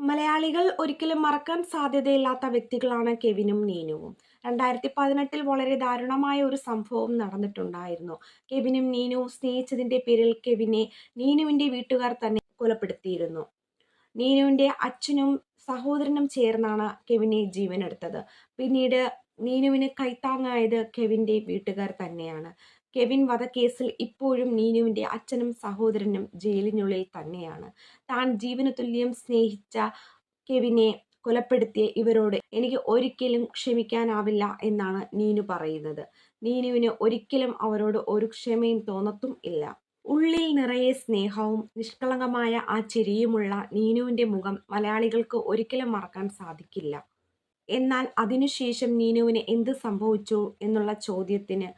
മലയാളികൾ ഒരിക്കലും മറക്കാൻ സാധ്യതയില്ലാത്ത വ്യക്തികളാണ് കെവിനും നീനുവും. രണ്ടായിരത്തി പതിനെട്ടിൽ വളരെ ദാരുണമായ ഒരു സംഭവം നടന്നിട്ടുണ്ടായിരുന്നു. കെവിനും നീനുവും സ്നേഹിച്ചതിന്റെ പേരിൽ കെവിനെ നീനുവിന്റെ വീട്ടുകാർ തന്നെ കൊലപ്പെടുത്തിയിരുന്നു. നീനുവിന്റെ അച്ഛനും സഹോദരനും ചേർന്നാണ് കെവിനെ ജീവനെടുത്തത് പിന്നീട് നീനുവിന് കൈത്താങ്ങായത് കെവിന്റെ വീട്ടുകാർ തന്നെയാണ്. കെവിൻ വധക്കേസിൽ ഇപ്പോഴും നീനുവിന്റെ അച്ഛനും സഹോദരനും ജയിലിനുള്ളിൽ തന്നെയാണ്. താൻ ജീവന തുല്യം സ്നേഹിച്ച കെവിനെ കൊലപ്പെടുത്തിയ ഇവരോട് എനിക്ക് ഒരിക്കലും ക്ഷമിക്കാനാവില്ല എന്നാണ് നീനു പറയുന്നത്. നീനുവിന് ഒരിക്കലും അവരോട് ഒരു ക്ഷമയും തോന്നത്തും ഇല്ല. ഉള്ളിൽ നിറയെ സ്നേഹവും നിഷ്കളങ്കമായ ആ ചിരിയുമുള്ള നീനുവിന്റെ മുഖം മലയാളികൾക്ക് ഒരിക്കലും മറക്കാൻ സാധിക്കില്ല. എന്നാൽ അതിനുശേഷം നീനുവിന് എന്ത് സംഭവിച്ചു എന്നുള്ള ചോദ്യത്തിന്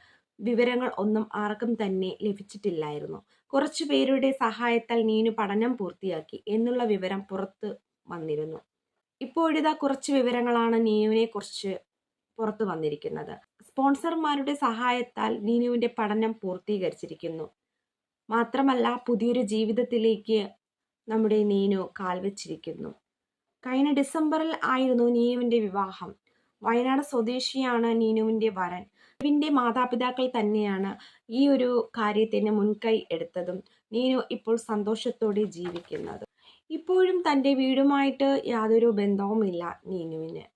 വിവരങ്ങൾ ഒന്നും ആർക്കും തന്നെ ലഭിച്ചിട്ടില്ലായിരുന്നു. കുറച്ചു പേരുടെ സഹായത്താൽ നീനു പഠനം പൂർത്തിയാക്കി എന്നുള്ള വിവരം പുറത്ത് വന്നിരുന്നു. ഇപ്പോഴിതാ കുറച്ച് വിവരങ്ങളാണ് നീനുവിനെ കുറിച്ച് പുറത്തു വന്നിരിക്കുന്നത്. സ്പോൺസർമാരുടെ സഹായത്താൽ നീനുവിന്റെ പഠനം പൂർത്തീകരിച്ചിരിക്കുന്നു. മാത്രമല്ല പുതിയൊരു ജീവിതത്തിലേക്ക് നമ്മുടെ നീനു കാൽവച്ചിരിക്കുന്നു. കഴിഞ്ഞ ഡിസംബറിൽ ആയിരുന്നു നീനുവിന്റെ വിവാഹം. വയനാട് സ്വദേശിയാണ് നീനുവിന്റെ വരൻ. നീനുവിന്റെ മാതാപിതാക്കൾ തന്നെയാണ് ഈ ഒരു കാര്യത്തിന് മുൻകൈ എടുത്തതും നീനു ഇപ്പോൾ സന്തോഷത്തോടെ ജീവിക്കുന്നത്. ഇപ്പോഴും തന്റെ വീടുമായിട്ട് യാതൊരു ബന്ധവുമില്ല നീനുവിന്.